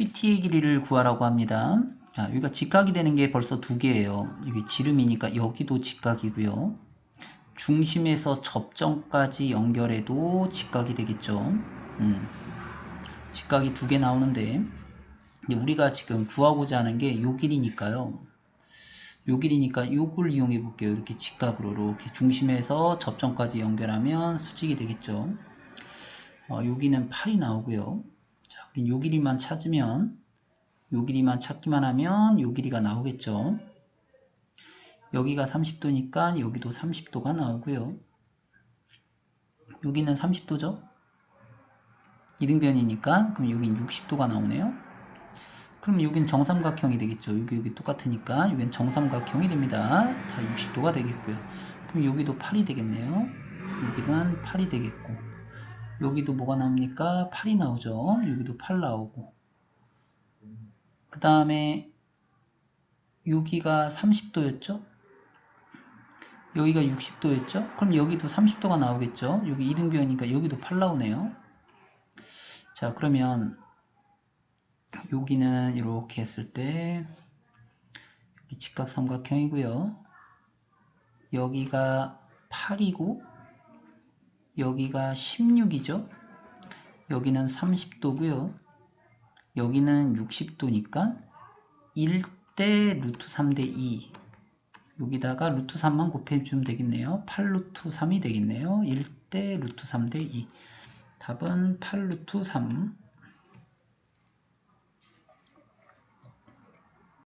PT의 길이를 구하라고 합니다. 자, 여기가 직각이 되는 게 벌써 두 개예요. 여기 지름이니까 여기도 직각이고요. 중심에서 접점까지 연결해도 직각이 되겠죠. 음, 직각이 두 개 나오는데 근데 우리가 지금 구하고자 하는 게 요 길이니까요. 요 길이니까 요걸 이용해 볼게요. 이렇게 직각으로 이렇게 중심에서 접점까지 연결하면 수직이 되겠죠. 어, 여기는 8이 나오고요. 자, 우린 요 길이만 찾으면 요 길이만 찾기만 하면 요 길이가 나오겠죠. 여기가 30도니까 여기도 30도가 나오고요. 여기는 30도죠. 이등변이니까 그럼 여긴 60도가 나오네요. 그럼 여긴 정삼각형이 되겠죠. 여기 여기 똑같으니까 여긴 정삼각형이 됩니다. 다 60도가 되겠고요. 그럼 여기도 8이 되겠네요. 여기는 8이 되겠고 여기도 뭐가 나옵니까? 8이 나오죠. 여기도 8 나오고 그 다음에 여기가 30도였죠? 여기가 60도였죠? 그럼 여기도 30도가 나오겠죠? 여기 이등변이니까 여기도 8 나오네요. 자, 그러면 여기는 이렇게 했을 때 직각삼각형이고요. 여기가 8이고 여기가 16이죠. 여기는 30도고요. 여기는 60도니까 1대 루트 3대 2 여기다가 루트 3만 곱해주면 되겠네요. 8 루트 3이 되겠네요. 1대 루트 3대 2 답은 8 루트 3